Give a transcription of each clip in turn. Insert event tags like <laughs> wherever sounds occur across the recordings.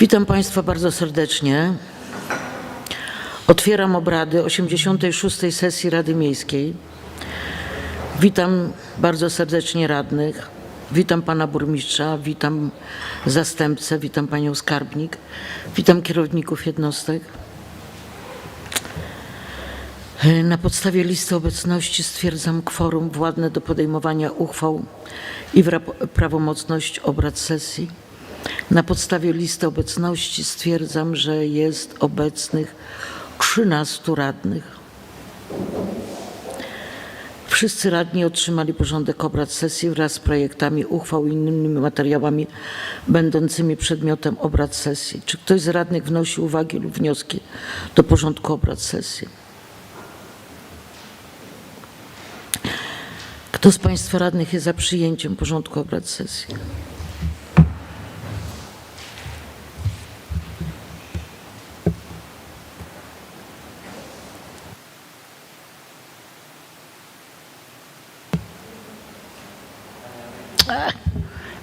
Witam Państwa bardzo serdecznie. Otwieram obrady 86. sesji Rady Miejskiej. Witam bardzo serdecznie radnych. Witam pana burmistrza, witam zastępcę, witam panią skarbnik, witam kierowników jednostek. Na podstawie listy obecności stwierdzam kworum władne do podejmowania uchwał i prawomocność obrad sesji. Na podstawie listy obecności stwierdzam, że jest obecnych 13 radnych. Wszyscy radni otrzymali porządek obrad sesji wraz z projektami uchwał i innymi materiałami będącymi przedmiotem obrad sesji. Czy ktoś z radnych wnosi uwagi lub wnioski do porządku obrad sesji? Kto z Państwa radnych jest za przyjęciem porządku obrad sesji?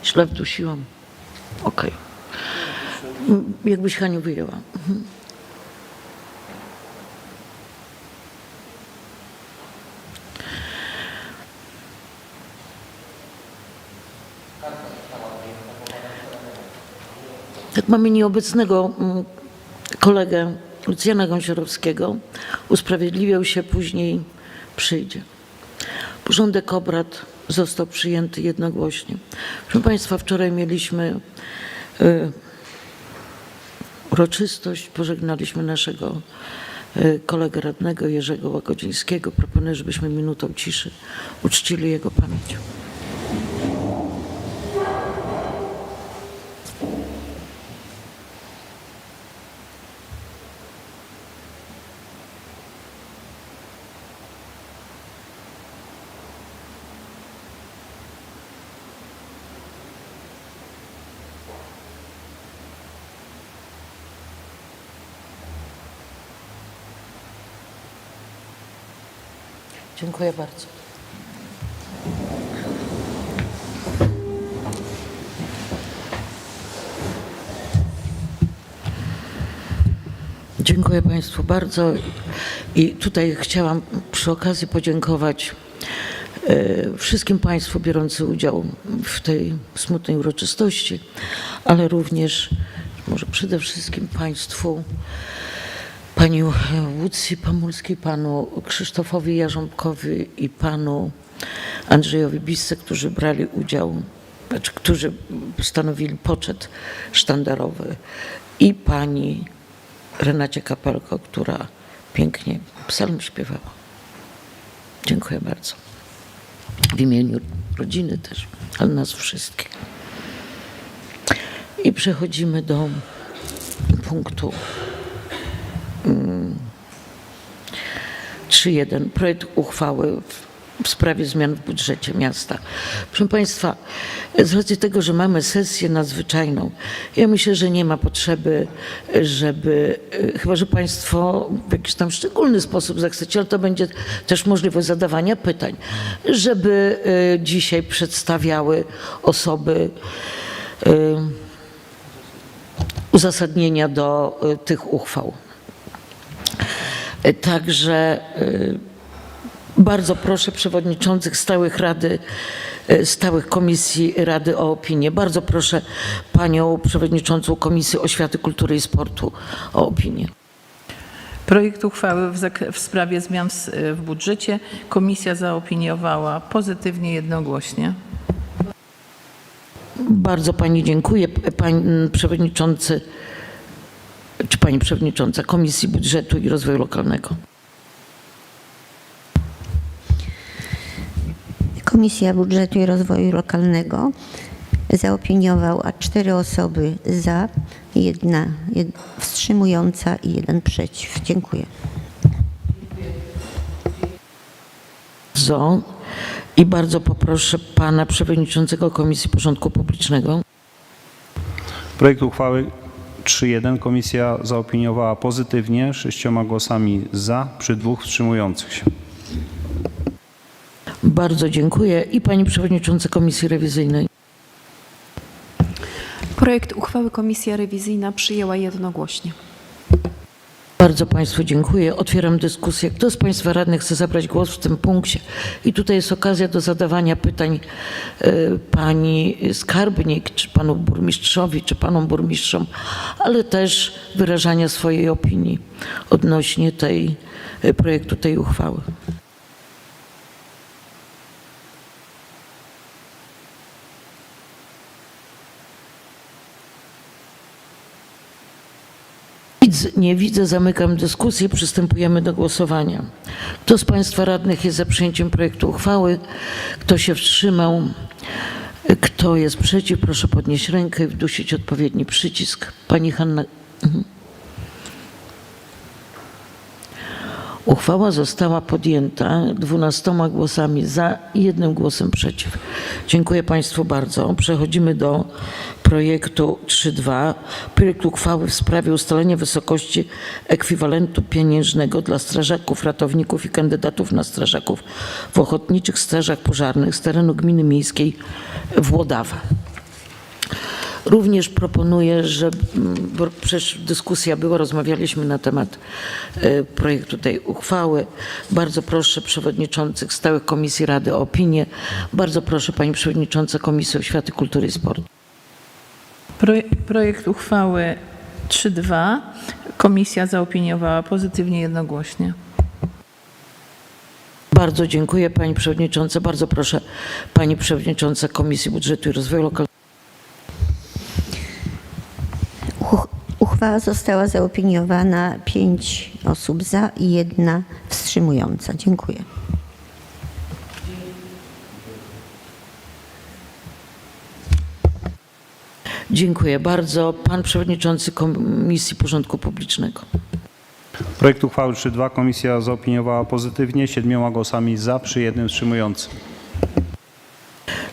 Źle wdusiłam. Okej. M, Jakbyś Haniu wyjęła. Mhm. Tak mamy nieobecnego kolegę Lucjana Gąsiorowskiego. Usprawiedliwiał się, później przyjdzie. Porządek obrad został przyjęty jednogłośnie. Proszę Państwa, wczoraj mieliśmy y, uroczystość, pożegnaliśmy naszego y, kolegę radnego Jerzego Łagodzińskiego. Proponuję, żebyśmy minutą ciszy uczcili jego pamięć. Dziękuję bardzo. Dziękuję Państwu bardzo. I tutaj chciałam przy okazji podziękować e, wszystkim Państwu biorącym udział w tej smutnej uroczystości, ale również może przede wszystkim Państwu pani Łucji Pamulskiej, panu Krzysztofowi Jarząbkowi i panu Andrzejowi Bisce, którzy brali udział, znaczy, którzy stanowili poczet sztandarowy i pani Renacie Kapelko, która pięknie psalm śpiewała. Dziękuję bardzo. W imieniu rodziny też, ale nas wszystkich. I przechodzimy do punktu 3.1. Projekt uchwały w- sprawie zmian w budżecie miasta. Proszę Państwa, z racji tego, że mamy sesję nadzwyczajną, ja myślę, że nie ma potrzeby, żeby, e, chyba że Państwo w jakiś tam szczególny sposób zechcecie, ale to będzie też możliwość zadawania pytań, żeby e, dzisiaj przedstawiały osoby e, uzasadnienia do tych uchwał. E, Także y, bardzo proszę przewodniczących stałych rady, y, stałych komisji Rady o opinię. Bardzo proszę panią przewodniczącą Komisji Oświaty, Kultury i Sportu o opinię. Projekt uchwały w, sprawie zmian w, budżecie komisja zaopiniowała pozytywnie jednogłośnie. Bardzo pani dziękuję. Pan przewodniczący, czy pani przewodnicząca Komisji Budżetu i Rozwoju Lokalnego. Komisja Budżetu i Rozwoju Lokalnego zaopiniowała cztery osoby za, jedna jed, wstrzymująca i jeden przeciw. Dziękuję. Zo. I bardzo poproszę pana przewodniczącego Komisji Porządku Publicznego. Projekt uchwały 3.1 komisja zaopiniowała pozytywnie sześcioma głosami za przy dwóch wstrzymujących się. Bardzo dziękuję. I pani przewodnicząca Komisji Rewizyjnej. Projekt uchwały Komisja Rewizyjna przyjęła jednogłośnie. Bardzo Państwu dziękuję. Otwieram dyskusję. Kto z Państwa radnych chce zabrać głos w tym punkcie? I tutaj jest okazja do zadawania pytań e, pani skarbnik, czy panu burmistrzowi, czy panom burmistrzom, ale też wyrażania swojej opinii odnośnie tej e, projektu, tej uchwały. Nie widzę, zamykam dyskusję, przystępujemy do głosowania. Kto z Państwa radnych jest za przyjęciem projektu uchwały? Kto się wstrzymał? Kto jest przeciw? Proszę podnieść rękę i wdusić odpowiedni przycisk. Pani Hanna. Mhm. Uchwała została podjęta 12 głosami za i jednym głosem przeciw. Dziękuję Państwu bardzo. Przechodzimy do projektu 3.2. Projekt uchwały w sprawie ustalenia wysokości ekwiwalentu pieniężnego dla strażaków, ratowników i kandydatów na strażaków w ochotniczych strażach pożarnych z terenu gminy miejskiej Włodawa. Również proponuję, że, bo przecież dyskusja była, rozmawialiśmy na temat e, projektu tej uchwały. Bardzo proszę przewodniczących stałych komisji Rady o opinię. Bardzo proszę Pani Przewodnicząca Komisji Oświaty, Kultury i Sportu. Proje- Projekt uchwały 3.2 komisja zaopiniowała pozytywnie jednogłośnie. Bardzo dziękuję Pani Przewodnicząca. Bardzo proszę Pani Przewodnicząca Komisji Budżetu i Rozwoju Lokalnego. Uchwała została zaopiniowana pięć osób za i jedna wstrzymująca. Dziękuję. Dziękuję bardzo. Pan Przewodniczący Komisji Porządku Publicznego. Projekt uchwały 3.2 komisja zaopiniowała pozytywnie siedmioma głosami za przy jednym wstrzymującym.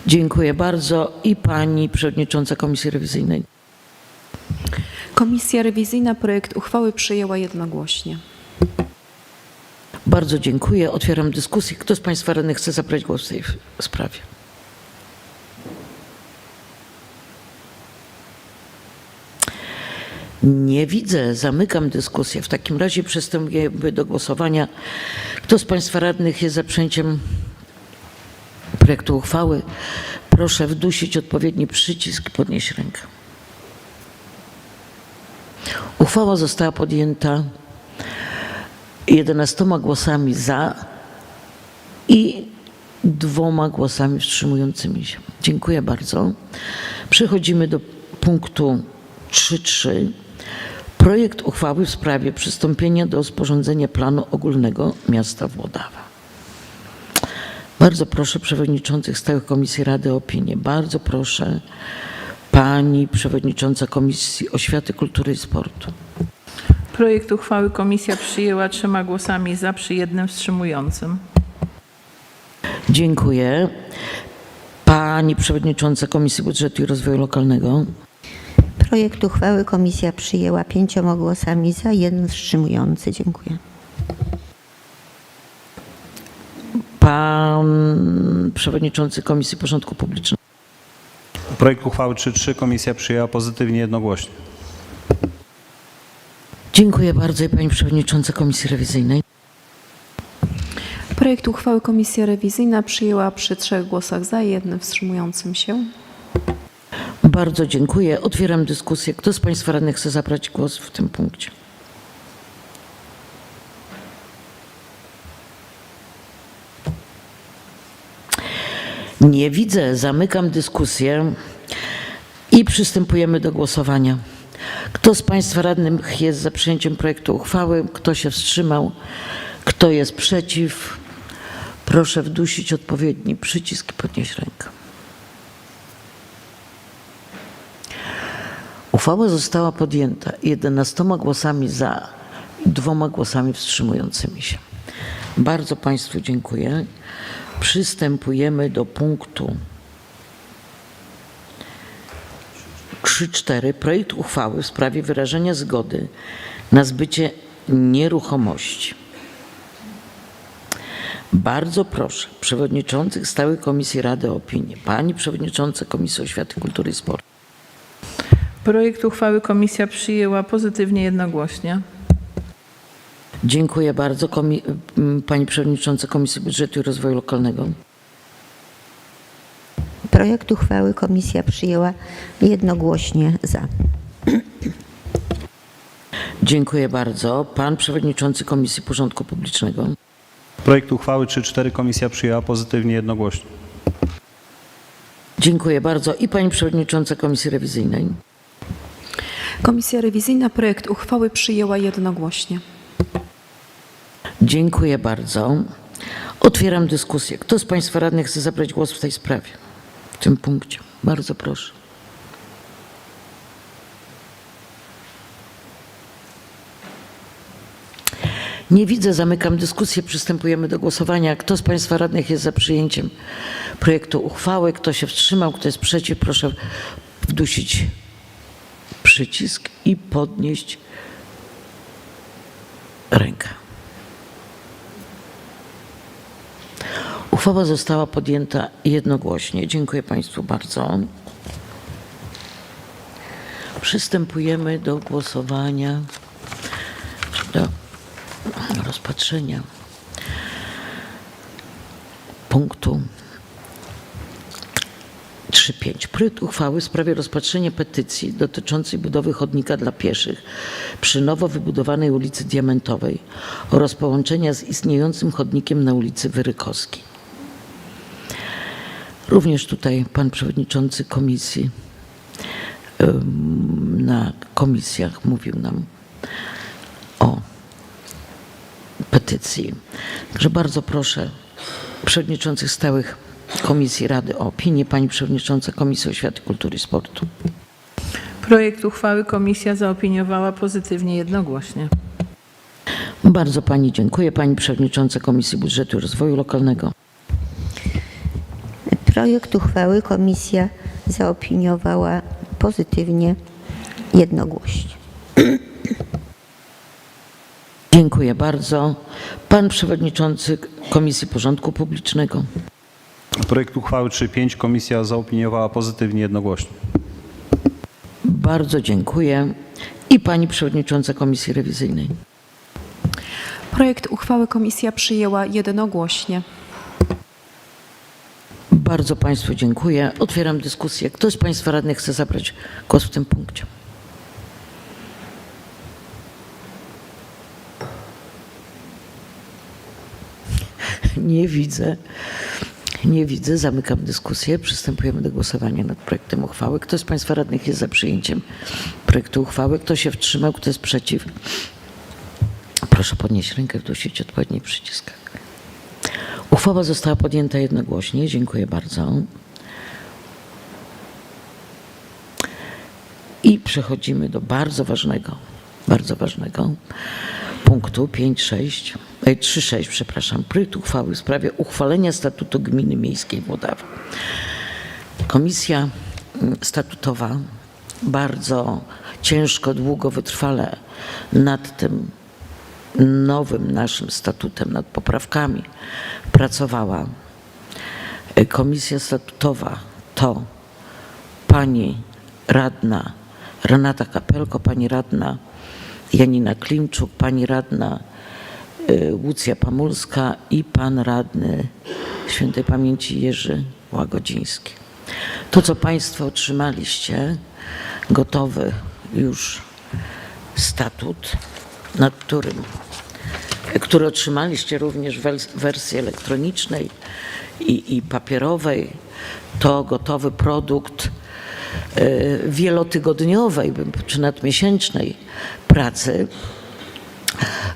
Dziękuję bardzo. I Pani Przewodnicząca Komisji Rewizyjnej. Komisja Rewizyjna projekt uchwały przyjęła jednogłośnie. Bardzo dziękuję. Otwieram dyskusję. Kto z Państwa radnych chce zabrać głos w tej sprawie? Nie widzę. Zamykam dyskusję. W takim razie przystępujemy do głosowania. Kto z Państwa radnych jest za przyjęciem projektu uchwały? Proszę wdusić odpowiedni przycisk i podnieść rękę. Uchwała została podjęta 11 głosami za i dwoma głosami wstrzymującymi się. Dziękuję bardzo. Przechodzimy do punktu 3.3. Projekt uchwały w sprawie przystąpienia do sporządzenia planu ogólnego miasta Włodawa. Bardzo proszę przewodniczących stałych komisji Rady o opinię. Bardzo proszę pani przewodnicząca Komisji Oświaty, Kultury i Sportu. Projekt uchwały komisja przyjęła trzema głosami za przy jednym wstrzymującym. Dziękuję. Pani przewodnicząca Komisji Budżetu i Rozwoju Lokalnego. Projekt uchwały komisja przyjęła pięcioma głosami za, jeden wstrzymujący. Dziękuję. Pan przewodniczący Komisji Porządku Publicznego. Projekt uchwały 3.3 komisja przyjęła pozytywnie jednogłośnie. Dziękuję bardzo i pani przewodnicząca Komisji Rewizyjnej. Projekt uchwały Komisja Rewizyjna przyjęła przy trzech głosach za i jednym wstrzymującym się. Bardzo dziękuję. Otwieram dyskusję. Kto z Państwa radnych chce zabrać głos w tym punkcie? Nie widzę. Zamykam dyskusję i przystępujemy do głosowania. Kto z Państwa radnych jest za przyjęciem projektu uchwały? Kto się wstrzymał? Kto jest przeciw? Proszę wdusić odpowiedni przycisk i podnieść rękę. Uchwała została podjęta 11 głosami za i dwoma głosami wstrzymującymi się. Bardzo Państwu dziękuję. Przystępujemy do punktu 3.4. Projekt uchwały w sprawie wyrażenia zgody na zbycie nieruchomości. Bardzo proszę przewodniczących stałych komisji Rady o opinię. Pani przewodnicząca Komisji Oświaty, Kultury i Sportu. Projekt uchwały komisja przyjęła pozytywnie jednogłośnie. Dziękuję bardzo komi- Pani Przewodnicząca Komisji Budżetu i Rozwoju Lokalnego. Projekt uchwały komisja przyjęła jednogłośnie za. Dziękuję bardzo. Pan Przewodniczący Komisji Porządku Publicznego. Projekt uchwały 3.4 komisja przyjęła pozytywnie jednogłośnie. Dziękuję bardzo. I Pani Przewodnicząca Komisji Rewizyjnej. Komisja rewizyjna projekt uchwały przyjęła jednogłośnie. Dziękuję bardzo. Otwieram dyskusję. Kto z Państwa radnych chce zabrać głos w tej sprawie? W tym punkcie. Bardzo proszę. Nie widzę, zamykam dyskusję. Przystępujemy do głosowania. Kto z Państwa radnych jest za przyjęciem projektu uchwały? Kto się wstrzymał? Kto jest przeciw? Proszę wdusić przycisk i podnieść rękę. Uchwała została podjęta jednogłośnie. Dziękuję Państwu bardzo. Przystępujemy do głosowania, do rozpatrzenia punktu 3.5. Projekt uchwały w sprawie rozpatrzenia petycji dotyczącej budowy chodnika dla pieszych przy nowo wybudowanej ulicy Diamentowej oraz połączenia z istniejącym chodnikiem na ulicy Wyrykowskiej. Również tutaj pan przewodniczący komisji na komisjach mówił nam o petycji. Także bardzo proszę przewodniczących stałych Komisji Rady o opinię. Pani przewodnicząca Komisji Oświaty, Kultury i Sportu. Projekt uchwały komisja zaopiniowała pozytywnie jednogłośnie. Bardzo pani dziękuję. Pani przewodnicząca Komisji Budżetu i Rozwoju Lokalnego. Projekt uchwały komisja zaopiniowała pozytywnie jednogłośnie. Dziękuję bardzo. Pan przewodniczący Komisji Porządku Publicznego. Projekt uchwały 3.5 komisja zaopiniowała pozytywnie jednogłośnie. Bardzo dziękuję. I pani przewodnicząca Komisji Rewizyjnej. Projekt uchwały komisja przyjęła jednogłośnie. Bardzo Państwu dziękuję. Otwieram dyskusję. Kto z Państwa radnych chce zabrać głos w tym punkcie? Nie widzę. Nie widzę. Zamykam dyskusję. Przystępujemy do głosowania nad projektem uchwały. Kto z Państwa radnych jest za przyjęciem projektu uchwały? Kto się wstrzymał? Kto jest przeciw? Proszę podnieść rękę, wdusić odpowiedni przycisk. Uchwała została podjęta jednogłośnie. Dziękuję bardzo. I przechodzimy do bardzo ważnego, bardzo ważnego punktu 5.6, e, 3.6, przepraszam, projekt uchwały w sprawie uchwalenia statutu Gminy Miejskiej Włodawa. Komisja mm, statutowa bardzo ciężko, długo, wytrwale nad tym nowym naszym statutem, nad poprawkami pracowała. E, Komisja statutowa to pani radna Renata Kapelko, pani radna Janina Klimczuk, pani radna Łucja Pamulska i pan radny świętej pamięci Jerzy Łagodziński. To, co Państwo otrzymaliście, gotowy już statut, nad którym, który otrzymaliście również w wers- wersji elektronicznej i, i papierowej, to gotowy produkt y, wielotygodniowej czy nadmiesięcznej pracy,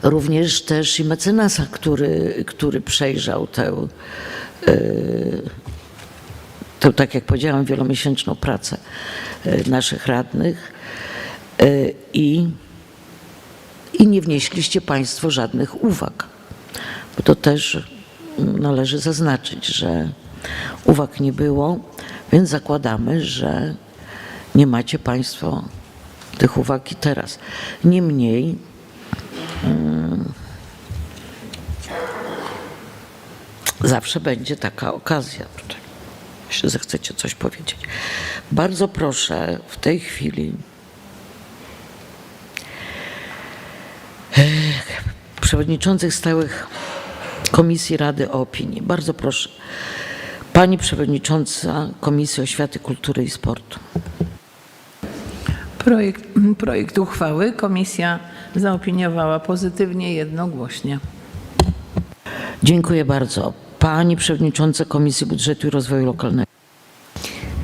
również też i mecenasa, który, który przejrzał tę, y, tę, tak jak powiedziałam, wielomiesięczną pracę y, naszych radnych. I, i nie wnieśliście Państwo żadnych uwag. Bo to też mm, należy zaznaczyć, że uwag nie było, więc zakładamy, że nie macie Państwo tych uwag i teraz. Niemniej mm, zawsze będzie taka okazja jeśli zechcecie coś powiedzieć. Bardzo proszę w tej chwili przewodniczących stałych Komisji Rady o opinii. Bardzo proszę. Pani Przewodnicząca Komisji Oświaty, Kultury i Sportu. Projekt, projekt uchwały komisja zaopiniowała pozytywnie jednogłośnie. Dziękuję bardzo. Pani Przewodnicząca Komisji Budżetu i Rozwoju Lokalnego.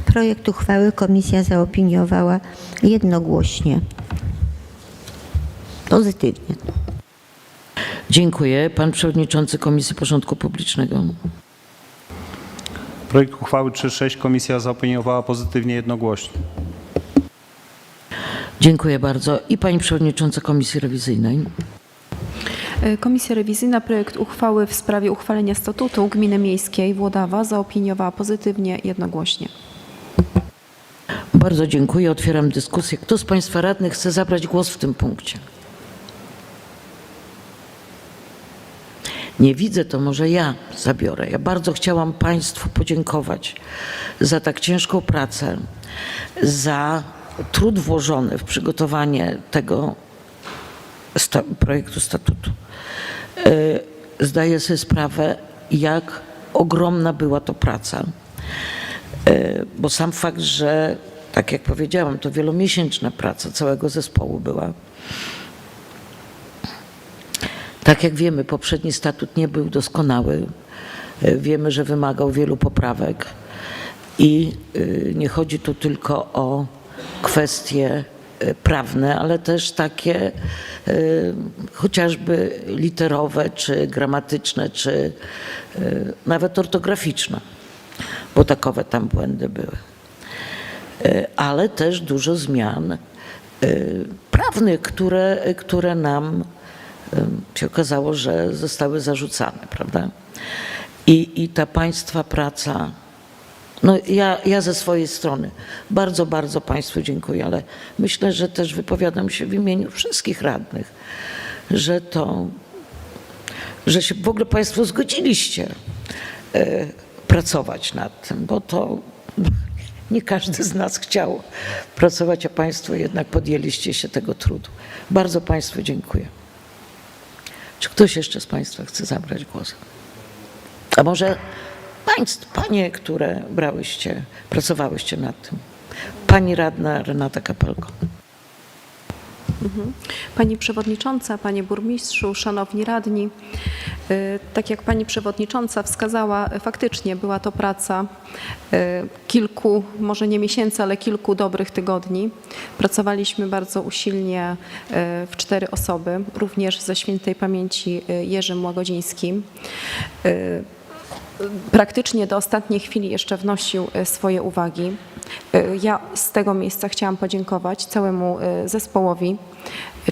Projekt uchwały komisja zaopiniowała jednogłośnie. Pozytywnie. Dziękuję. Pan Przewodniczący Komisji Porządku Publicznego. Projekt uchwały 3.6 komisja zaopiniowała pozytywnie jednogłośnie. Dziękuję bardzo. I Pani Przewodnicząca Komisji Rewizyjnej. Komisja rewizyjna projekt uchwały w sprawie uchwalenia statutu Gminy Miejskiej Włodawa zaopiniowała pozytywnie jednogłośnie. Bardzo dziękuję. Otwieram dyskusję. Kto z Państwa radnych chce zabrać głos w tym punkcie? Nie widzę, to może ja zabiorę. Ja bardzo chciałam Państwu podziękować za tak ciężką pracę, za trud włożony w przygotowanie tego sta- projektu statutu. Y, Zdaję sobie sprawę, jak ogromna była to praca. Y, bo sam fakt, że tak jak powiedziałam, to wielomiesięczna praca całego zespołu była. Tak jak wiemy, poprzedni statut nie był doskonały. Y, Wiemy, że wymagał wielu poprawek i y, nie chodzi tu tylko o kwestie y, prawne, ale też takie chociażby literowe, czy gramatyczne, czy nawet ortograficzne, bo takowe tam błędy były. Ale też dużo zmian prawnych, które, które nam się okazało, że zostały zarzucane, prawda? I, i ta państwa praca no ja, ja ze swojej strony bardzo, bardzo Państwu dziękuję, ale myślę, że też wypowiadam się w imieniu wszystkich radnych, że to, że się w ogóle Państwo zgodziliście e, pracować nad tym, bo to <laughs> nie każdy z nas chciał pracować, a Państwo jednak podjęliście się tego trudu. Bardzo Państwu dziękuję. Czy ktoś jeszcze z Państwa chce zabrać głos? A może państw, panie, które brałyście, pracowałyście nad tym? Pani radna Renata Kapelko. Pani Przewodnicząca, Panie Burmistrzu, Szanowni Radni, y, tak jak Pani Przewodnicząca wskazała, faktycznie była to praca y, kilku, może nie miesięcy, ale kilku dobrych tygodni. Pracowaliśmy bardzo usilnie y, w cztery osoby, również ze świętej pamięci Jerzym Łagodzińskim. Praktycznie do ostatniej chwili jeszcze wnosił e, swoje uwagi. E, Ja z tego miejsca chciałam podziękować całemu e, zespołowi,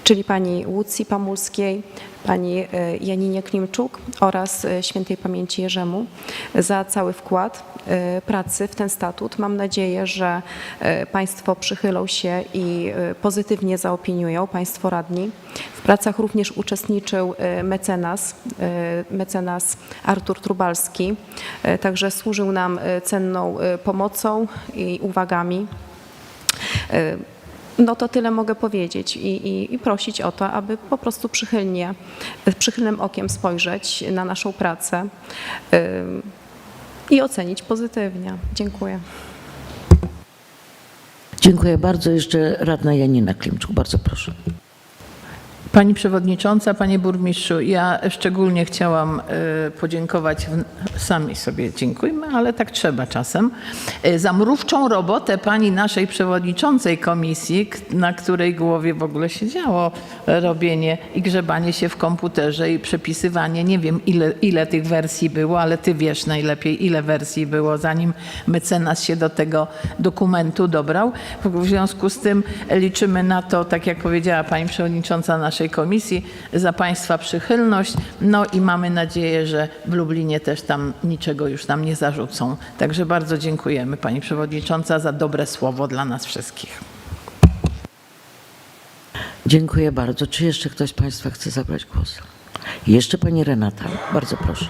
czyli pani Łucji Pamulskiej, pani e, Janinie Klimczuk oraz e, świętej pamięci Jerzemu za cały wkład e, pracy w ten statut. Mam nadzieję, że państwo przychylą się i pozytywnie zaopiniują, państwo radni. W pracach również uczestniczył mecenas, mecenas Artur Trubalski, także służył nam cenną pomocą i uwagami. No to tyle mogę powiedzieć i, i, i prosić o to, aby po prostu przychylnie, przychylnym okiem spojrzeć na naszą pracę i ocenić pozytywnie. Dziękuję. Dziękuję bardzo. Jeszcze radna Janina Klimczuk. Bardzo proszę. Pani Przewodnicząca, Panie Burmistrzu, ja szczególnie chciałam e, podziękować, w- sami sobie dziękujmy, ale tak trzeba czasem, e, za mrówczą robotę Pani naszej Przewodniczącej Komisji, na której głowie w ogóle się działo robienie i grzebanie się w komputerze i przepisywanie. Nie wiem ile, ile tych wersji było, ale Ty wiesz najlepiej ile wersji było, zanim mecenas się do tego dokumentu dobrał. W związku z tym liczymy na to, tak jak powiedziała Pani Przewodnicząca naszej komisji, za Państwa przychylność. No i mamy nadzieję, że w Lublinie też tam niczego już nam nie zarzucą. Także bardzo dziękujemy Pani Przewodnicząca za dobre słowo dla nas wszystkich. Dziękuję bardzo. Czy jeszcze ktoś z Państwa chce zabrać głos? Jeszcze Pani Renata. Bardzo proszę.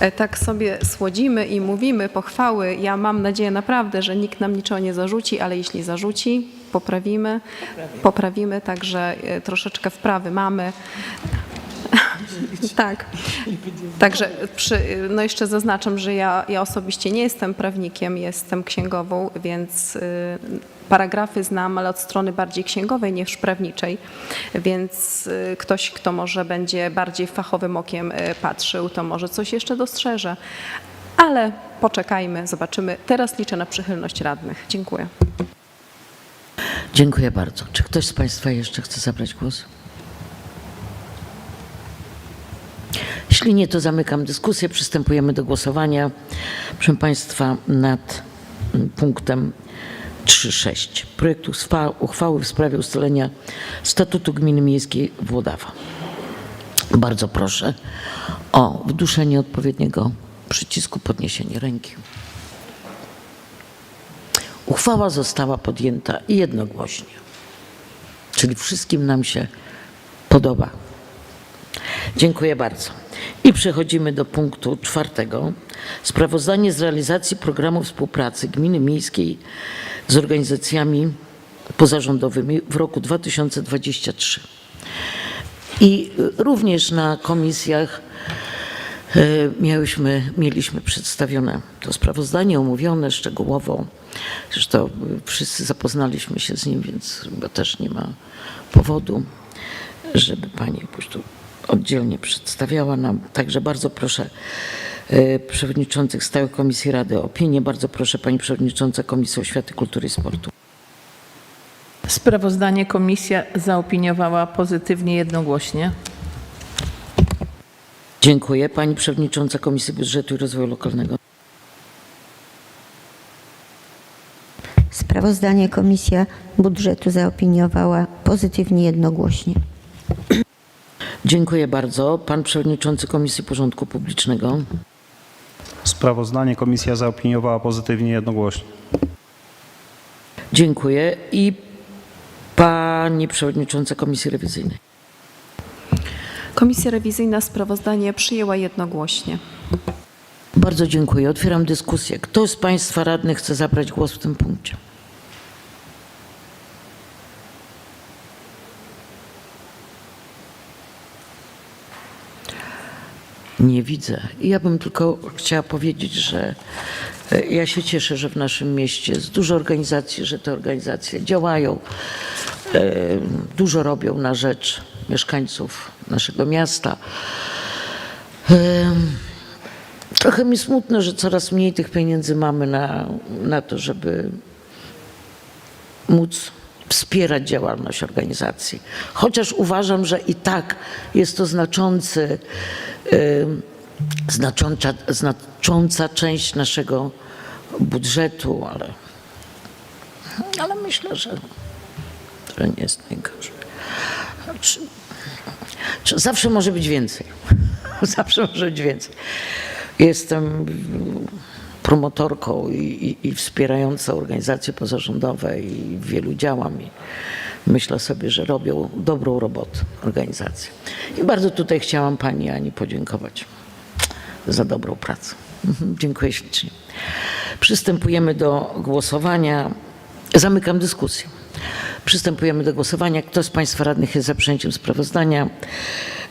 E, Tak sobie słodzimy i mówimy pochwały. Ja mam nadzieję naprawdę, że nikt nam niczego nie zarzuci, ale jeśli zarzuci, poprawimy. Poprawimy, także e, troszeczkę wprawy mamy. Tak. Także przy, no jeszcze zaznaczam, że ja, ja osobiście nie jestem prawnikiem, jestem księgową, więc y, paragrafy znam, ale od strony bardziej księgowej niż prawniczej. Więc y, ktoś, kto może będzie bardziej fachowym okiem y, patrzył, to może coś jeszcze dostrzeże. Ale poczekajmy, zobaczymy. Teraz liczę na przychylność radnych. Dziękuję. Dziękuję bardzo. Czy ktoś z Państwa jeszcze chce zabrać głos? Jeśli nie, to zamykam dyskusję. Przystępujemy do głosowania. Proszę Państwa, nad mm, punktem 3.6. Projekt uchwa- uchwały w sprawie ustalenia statutu gminy miejskiej Włodawa. Bardzo proszę o wduszenie odpowiedniego przycisku, podniesienie ręki. Uchwała została podjęta jednogłośnie, czyli wszystkim nam się podoba. Dziękuję bardzo. I przechodzimy do punktu czwartego. Sprawozdanie z realizacji programu współpracy Gminy Miejskiej z organizacjami pozarządowymi w roku 2023. I również na komisjach e, miałyśmy, mieliśmy przedstawione to sprawozdanie, omówione szczegółowo. Zresztą y, wszyscy zapoznaliśmy się z nim, więc chyba też nie ma powodu, żeby Pani po prostu oddzielnie przedstawiała nam. Także bardzo proszę e, przewodniczących stałych Komisji Rady o opinię. Bardzo proszę Pani Przewodnicząca Komisji Oświaty, Kultury i Sportu. Sprawozdanie komisja zaopiniowała pozytywnie jednogłośnie. Dziękuję. Pani Przewodnicząca Komisji Budżetu i Rozwoju Lokalnego. Sprawozdanie Komisja Budżetu zaopiniowała pozytywnie jednogłośnie. Dziękuję bardzo. Pan Przewodniczący Komisji Porządku Publicznego. Sprawozdanie komisja zaopiniowała pozytywnie jednogłośnie. Dziękuję. I Pani Przewodnicząca Komisji Rewizyjnej. Komisja rewizyjna sprawozdanie przyjęła jednogłośnie. Bardzo dziękuję. Otwieram dyskusję. Kto z Państwa radnych chce zabrać głos w tym punkcie? Nie widzę. Ja bym tylko chciała powiedzieć, że e, ja się cieszę, że w naszym mieście jest dużo organizacji, że te organizacje działają, e, dużo robią na rzecz mieszkańców naszego miasta. Trochę mi smutno, że coraz mniej tych pieniędzy mamy na, na to, żeby móc wspierać działalność organizacji. Chociaż uważam, że i tak jest to znaczący, em, znacząca, znacząca część naszego budżetu, ale, ale myślę, że, nie jest najgorzej. Czy, czy zawsze może być więcej. <laughs> Zawsze może być więcej. Jestem promotorką i, i, i wspierającą organizacje pozarządowe i wielu działam i myślę sobie, że robią dobrą robotę organizacje. I bardzo tutaj chciałam Pani Ani podziękować za dobrą pracę. Mhm, Dziękuję ślicznie. Przystępujemy do głosowania. Zamykam dyskusję. Przystępujemy do głosowania. Kto z Państwa radnych jest za przyjęciem sprawozdania?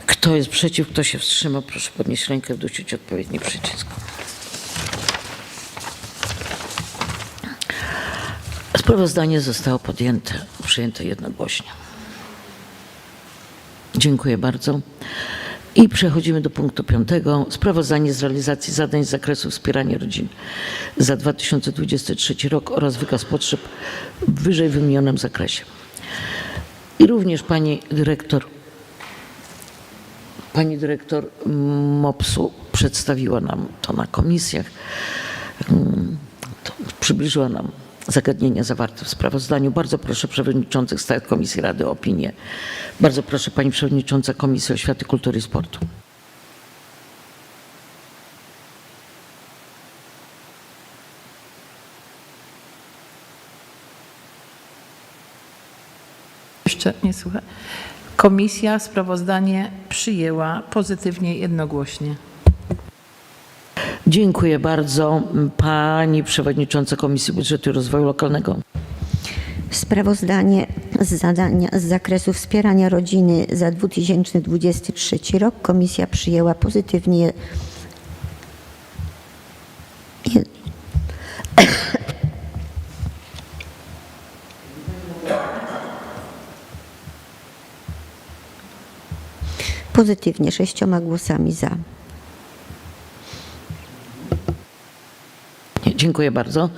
Kto jest przeciw? Kto się wstrzymał? Proszę podnieść rękę, wdusić odpowiedni przycisk. Sprawozdanie zostało podjęte, przyjęte jednogłośnie. Dziękuję bardzo. I przechodzimy do punktu piątego. Sprawozdanie z realizacji zadań z zakresu wspierania rodzin za 2023 rok oraz wykaz potrzeb w wyżej wymienionym zakresie. I również pani dyrektor, pani dyrektor MOPS-u przedstawiła nam to na komisjach. Mm, To przybliżyła nam zagadnienia zawarte w sprawozdaniu. Bardzo proszę przewodniczących stałych Komisji Rady o opinię. Bardzo proszę pani przewodnicząca Komisji Oświaty, Kultury i Sportu. Jeszcze nie słucham. Komisja sprawozdanie przyjęła pozytywnie jednogłośnie. Dziękuję bardzo. Pani Przewodnicząca Komisji Budżetu i Rozwoju Lokalnego. Sprawozdanie z zadania z zakresu wspierania rodziny za 2023 rok komisja przyjęła pozytywnie. Pozytywnie sześcioma głosami za. Dziękuję bardzo.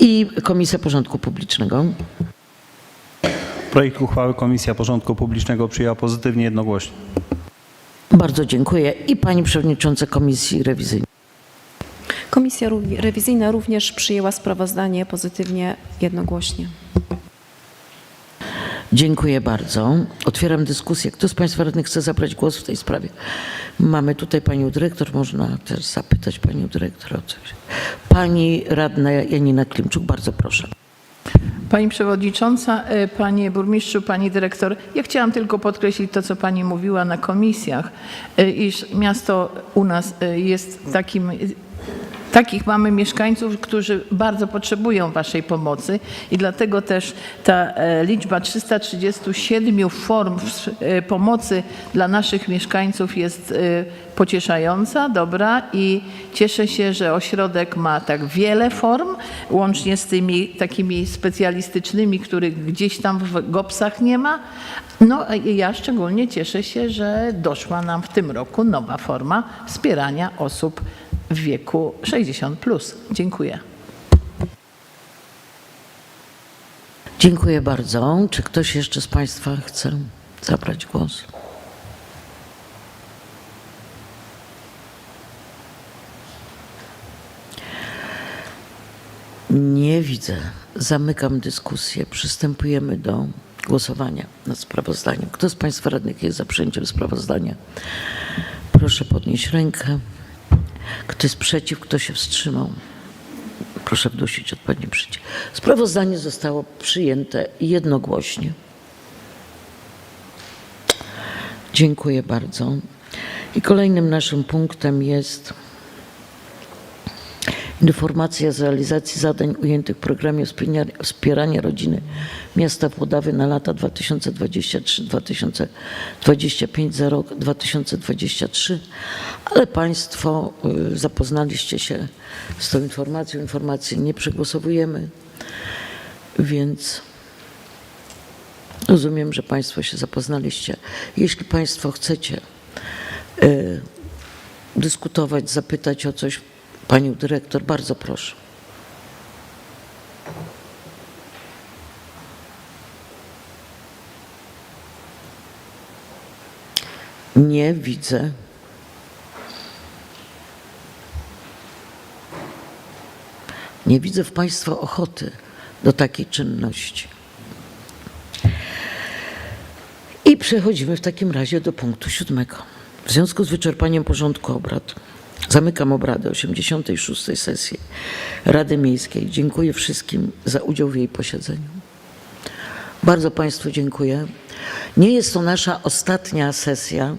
I Komisja Porządku Publicznego. Projekt uchwały Komisja Porządku Publicznego przyjęła pozytywnie jednogłośnie. Bardzo dziękuję. I Pani Przewodnicząca Komisji Rewizyjnej. Komisja rewizyjna również przyjęła sprawozdanie pozytywnie jednogłośnie. Dziękuję bardzo. Otwieram dyskusję. Kto z Państwa radnych chce zabrać głos w tej sprawie? Mamy tutaj Panią Dyrektor. Można też zapytać Panią Dyrektor o coś. Pani Radna Janina Klimczuk, bardzo proszę. Pani Przewodnicząca, e, Panie Burmistrzu, Pani Dyrektor, ja chciałam tylko podkreślić to, co Pani mówiła na komisjach, e, iż miasto u nas e, jest takim Takich mamy mieszkańców, którzy bardzo potrzebują Waszej pomocy i dlatego też ta e, liczba 337 form e, pomocy dla naszych mieszkańców jest e, pocieszająca, dobra i cieszę się, że ośrodek ma tak wiele form, łącznie z tymi takimi specjalistycznymi, których gdzieś tam w GOPS-ach nie ma. No i ja szczególnie cieszę się, że doszła nam w tym roku nowa forma wspierania osób w wieku 60+. Plus. Dziękuję. Dziękuję bardzo. Czy ktoś jeszcze z Państwa chce zabrać głos? Nie widzę. Zamykam dyskusję. Przystępujemy do głosowania nad sprawozdaniem. Kto z Państwa radnych jest za przyjęciem sprawozdania? Proszę podnieść rękę. Kto jest przeciw, kto się wstrzymał? Proszę wdusić odpowiedni przycisk. Sprawozdanie zostało przyjęte jednogłośnie. Dziękuję bardzo. I kolejnym naszym punktem jest informacja z realizacji zadań ujętych w programie wspierania- rodziny miasta Włodawy na lata 2023-2025 za rok 2023, ale Państwo y, zapoznaliście się z tą informacją. Informacji nie przegłosowujemy, więc rozumiem, że Państwo się zapoznaliście. Jeśli Państwo chcecie y, dyskutować, zapytać o coś Panią Dyrektor, bardzo proszę. Nie widzę. Nie widzę w Państwa ochoty do takiej czynności. I przechodzimy w takim razie do punktu siódmego. W związku z wyczerpaniem porządku obrad zamykam obrady 86. sesji Rady Miejskiej. Dziękuję wszystkim za udział w jej posiedzeniu. Bardzo Państwu dziękuję. Nie jest to nasza ostatnia sesja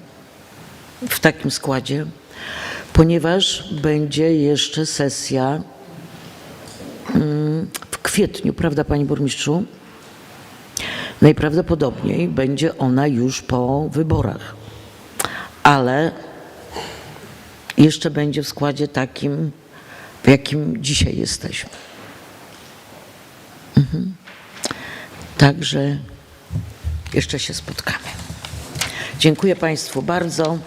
w takim składzie, ponieważ będzie jeszcze sesja mm, w kwietniu, prawda Panie Burmistrzu? Najprawdopodobniej będzie ona już po wyborach, ale jeszcze będzie w składzie takim, w jakim dzisiaj jesteśmy. Mhm. Także jeszcze się spotkamy. Dziękuję Państwu bardzo.